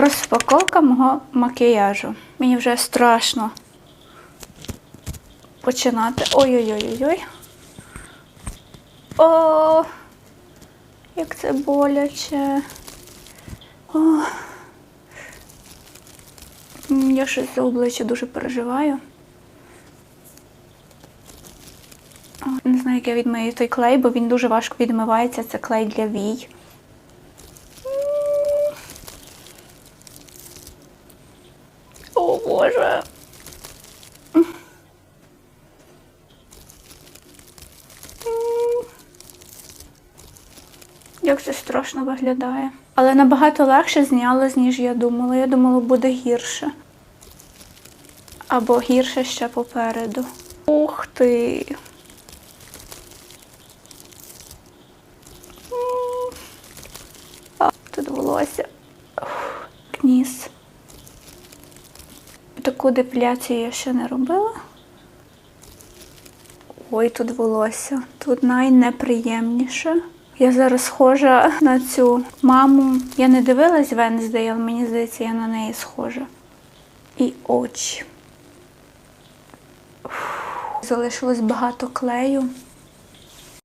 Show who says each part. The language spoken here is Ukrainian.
Speaker 1: Розпаковка мого макіяжу. Мені вже страшно починати. Ой-ой-ой-ой. О, як це боляче. О. Я щось за обличчя дуже переживаю. Не знаю, як я відмию той клей, бо він дуже важко відмивається. Це клей для вій. О Боже. Як це страшно виглядає. Але набагато легше знялось, ніж я думала. Я думала, буде гірше. Або гірше ще попереду. Ух ти. Тут волосся. Ух, Ніс. Таку депіляцію я ще не робила. Ой, тут волосся. Тут найнеприємніше. Я зараз схожа на цю маму. Я не дивилась Венздей, але мені здається, я на неї схожа. І очі. Залишилось багато клею.